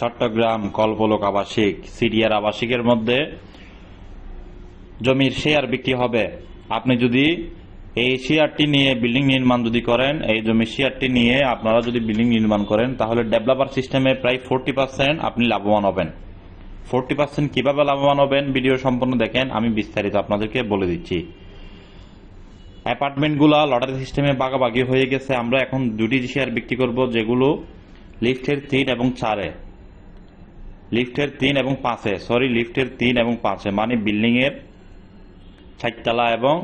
চট্টগ্রাম কল্পলোক আবাসিক সিরিয়ার আবাসিকের মধ্যে জমির শেয়ার বিক্রি হবে। আপনি যদি এই শেয়ারটি নিয়ে বিল্ডিং নির্মাণ যদি করেন, এই জমির শেয়ারটি নিয়ে আপনারা যদি বিল্ডিং নির্মাণ করেন, তাহলে ডেভেলপার সিস্টেমে প্রায় ফোরটি পার্সেন্ট আপনি লাভবান হবেন। ফোরটি পার্সেন্ট কীভাবে লাভবান হবেন ভিডিও সম্পূর্ণ দেখেন, আমি বিস্তারিত আপনাদেরকে বলে দিচ্ছি। অ্যাপার্টমেন্টগুলো লটারি সিস্টেমে বাগাবাগি হয়ে গেছে, আমরা এখন দুটি শেয়ার বিক্রি করব, যেগুলো লিফটের তিন এবং চারে। লিফটের তিন এবং পাঁচে সরি লিফটের তিন এবং পাঁচে মানে বিল্ডিং এর চারতলা এবং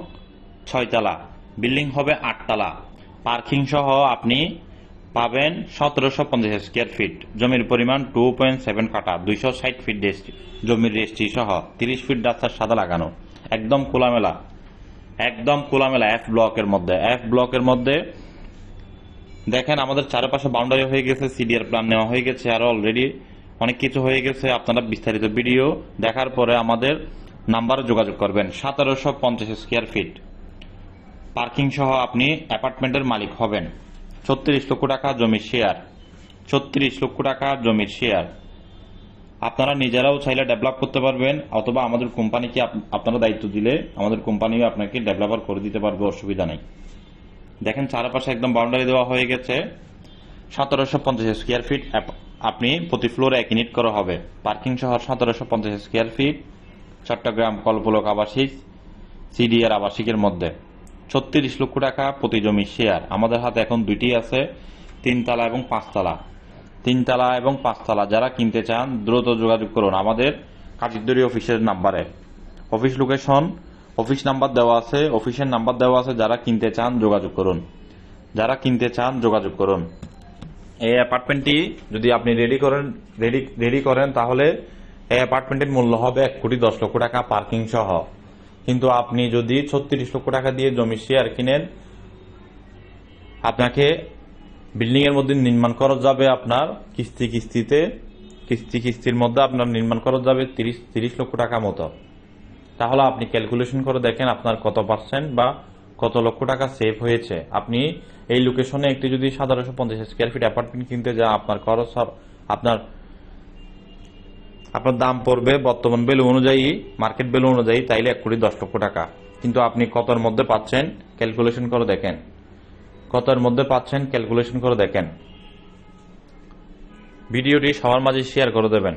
ছয়তলা। বিল্ডিং হবে আটতলা। পার্কিং সহ আপনি পাবেন সতেরোশো পঞ্চাশ স্কোয়ার ফিট জমির পরিমাণ টু পয়েন্ট সেভেন কাটা দুইশো ষাট ফিট জমির রেস্ট্রি সহ, তিরিশ ফিট রাস্তার সাদা লাগানো। একদম খোলামেলা একদম খোলামেলা এফ ব্লকের মধ্যে। এফ ব্লকের মধ্যে দেখেন আমাদের চারপাশে বাউন্ডারি হয়ে গেছে সিডিআর প্ল্যান নেওয়া হয়ে গেছে, আর অলরেডি অনেক কিছু হয়ে গেছে, আপনারা বিস্তারিত ভিডিও দেখার পরে আমাদের নাম্বারে যোগাযোগ করবেন, সতেরোশো পঞ্চাশ স্কোয়ার ফিট পার্কিং সহ আপনি অ্যাপার্টমেন্টের মালিক হবেন। ছত্রিশ লক্ষ টাকা জমির শেয়ার ছত্রিশ লক্ষ টাকা জমির শেয়ার আপনারা নিজেরাও চাইলে ডেভেলপ করতে পারবেন, অথবা আমাদের কোম্পানিকে আপ- আপনারা দায়িত্ব দিলে আমাদের কোম্পানিও আপনাকে ডেভেলপার করে দিতে পারবে, অসুবিধা নেই। দেখেন চারপাশে একদম বাউন্ডারি দেওয়া হয়ে গেছে। সতেরোশো পঞ্চাশ স্কোয়ার ফিট আপনি প্রতি ফ্লোরে এক ইউনিট করা হবে। পার্কিং সহ সতেরোশো পঞ্চাশ স্কোয়ার ফিট চট্টগ্রাম কল্পলোক আবাসিক সিডিআর আবাসিকের মধ্যে। ছত্রিশ লক্ষ টাকা প্রতি জমি শেয়ার আমাদের হাতে এখন দুইটি আছে, তিনতলা এবং পাঁচতলা। তিনতলা এবং পাঁচতলা, যারা কিনতে চান, দ্রুত যোগাযোগ করুন। আমাদের কাজিদ্দরি অফিসের নাম্বারে। অফিস লোকেশন, অফিস নাম্বার দেওয়া আছে, অফিসের নাম্বার দেওয়া আছে, যারা কিনতে চান, যোগাযোগ করুন। যারা কিনতে চান, যোগাযোগ করুন। এই অ্যাপার্টমেন্টটি যদি আপনি রেডি করেন রেডি রেডি করেন, তাহলে এই অ্যাপার্টমেন্টের মূল্য হবে এক কোটি দশ লক্ষ টাকা পার্কিং সহ। কিন্তু আপনি যদি ছত্রিশ লক্ষ টাকা দিয়ে জমি শেয়ার কিনেন, আপনাকে বিল্ডিং এর মধ্যে নির্মাণ খরচ যাবে আপনার কিস্তি, কিস্তিতে, কিস্তি, কিস্তির মধ্যে আপনার নির্মাণ খরচ যাবে তিরিশ তিরিশ লক্ষ টাকা মতো। তাহলে আপনি ক্যালকুলেশন করে দেখেন আপনার কত পার্সেন্ট বা কত লক্ষ টাকা সেভ হয়েছে? আপনি এই লোকেশনে একটি যদি সাতারোশো পঞ্চাশ স্কোয়ার ফিট অ্যাপার্টমেন্ট কিনতে যা আপনার খরচ আপনার আপনার দাম পড়বে বর্তমান ভ্যালু অনুযায়ী মার্কেট ভ্যালু অনুযায়ী তাইলে এক কোটি দশ লক্ষ টাকা। কিন্তু আপনি কতর মধ্যে পাচ্ছেন ক্যালকুলেশন করে দেখেন। কতর মধ্যে পাচ্ছেন ক্যালকুলেশন করে দেখেন। ভিডিওটি সবার মাঝে শেয়ার করে দেবেন।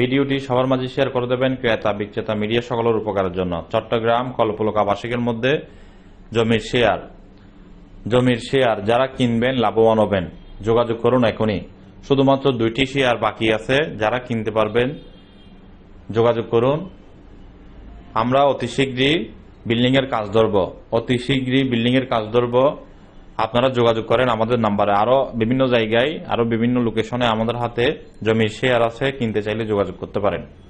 ভিডিওটি সবার মাঝে শেয়ার করে দেবেন ক্রেতা বিক্রেতা মিডিয়া সকলের উপকারের জন্য। চট্টগ্রাম কল্পলোক আবাসিকের মধ্যে জমির শেয়ার। জমির শেয়ার যারা কিনবেন, লাভবান হবেন। যোগাযোগ করুন এখনই। শুধুমাত্র দুইটি শেয়ার বাকি আছে, যারা কিনতে পারবেন, যোগাযোগ করুন। আমরা অতি শীঘ্রই বিল্ডিং এর কাজ ধরব। অতি শীঘ্রই বিল্ডিং এর কাজ ধরব। আপনারা যোগাযোগ করেন আমাদের নাম্বারে। আরও বিভিন্ন জায়গায়, আরও বিভিন্ন লোকেশনে আমাদের হাতে জমির শেয়ার আছে, কিনতে চাইলে যোগাযোগ করতে পারেন।